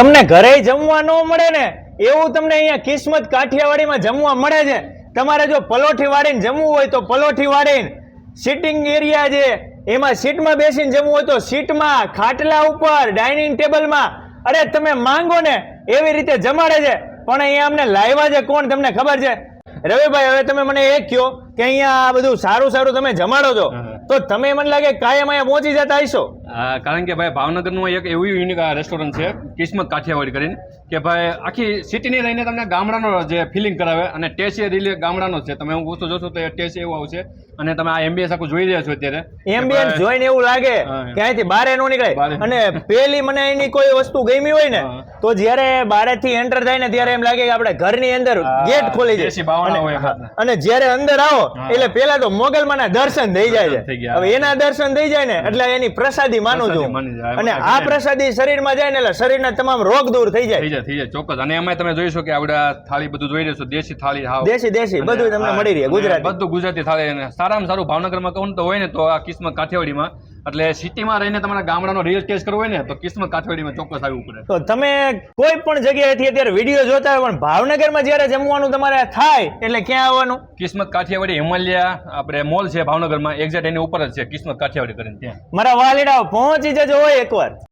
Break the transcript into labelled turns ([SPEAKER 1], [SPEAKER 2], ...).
[SPEAKER 1] તમને ઘરે જમવા ન મળે ને એવું તમને અહીંયા કિસ્મત કાઠિયાવાડીમાં જમવા મળે છે. તમારે જો પલોઠી વાળીને જમવું હોય તો પલોઠી વાળીને સિટિંગ એરિયા છે એમાં સીટમાં બેસીને જમવું હોય તો સીટમાં ખાટલા ઉપર ડાઇનિંગ ટેબલમાં. અરે તમે માંગો ને એવી રીતે જમાડે છે. પણ અહીંયા અમને લાવ્યા છે કોણ તમને ખબર છે? રવિભાઈ હવે તમે મને એ કહો કે અહીંયા આ બધું સારું સારું તમે જમાડો છો. તો તમે મને લાગે કાયમ અહીંયા પહોંચી જતા હશો.
[SPEAKER 2] આ કારણ કે ભાઈ ભાવનગરનું એક એવું યુનિક રેસ્ટોરન્ટ છે કિસ્મત કાઠિયાવાડી કરીને કે ભાઈ આખી સિટીની રહીને તમને ગામડાનો જે ફિલિંગ કરાવે અને ટેસ્ટ એ રીલે ગામડાનો છે. તમે હું વસ્તુ જોશો તો ટેસ્ટ એવું આવશે અને તમે આ એમબીએસ આખું જોઈ રહ્યા છો અત્યારે. એમબીએસ
[SPEAKER 1] જોઈને એવું લાગે કે અહીંથી બારે નો નીકળે. અને પેલી મને એની કોઈ વસ્તુ ગમી હોય ને. તો જ્યારે બારેથી એન્ટર થાય ને ત્યારે એમ લાગે કે આપણે ઘરની અંદર ગેટ ખોલી જાય અને- જ્યારે અંદર આવો એટલે પેલા તો મોગલમાના દર્શન થઈ જાય છે. હવે એના દર્શન થઈ જાય ને એટલે એની પ્રસાદી
[SPEAKER 2] પ્રસાદી
[SPEAKER 1] છું. અને આ પ્રસાદી શરીરમાં જાય ને એટલે શરીરના તમામ રોગ દૂર થઈ જાય.
[SPEAKER 2] થઈ જાય થઈ જાય. ચોક્કસ. અને એમાં તમે જોઈશો કે આપડે થાળી બધું જોઈ રહ્યા દેશી થાળી હાવ.
[SPEAKER 1] દેશી દેશી. બધું તમને મળી રહે ગુજરાતી.
[SPEAKER 2] બધું ગુજરાતી થાળી. સારામાં સારું ભાવનગરમાં કહું તો હોય ને તો આ કિસ્મત કાઠિયાવાડીમાં એટલે સિટીમાં રહીને તમારા ગામડાનો રિયલ ટેસ્ટ કરવો હોય ને તો કિસ્મત કાઠવાડીમાં ચોક્કસ આવવું પડે.
[SPEAKER 1] તો તમે કોઈ પણ જગ્યાએથી અત્યારે વીડિયો જોતા હોય પણ ભાવનગરમાં જ્યારે જમવાનું તમારે થાય એટલે ક્યાં આવવાનું?
[SPEAKER 2] કિસ્મત કાઠિયાવાડી હિમાલયા આપણે મોલ છે ભાવનગરમાં એક્ઝેક્ટ એની ઉપર જ છે કિસ્મત કાઠિયાવાડી કરીને ત્યાં.
[SPEAKER 1] મારા વાલીડાઓ પહોંચી જજો હોય એકવાર.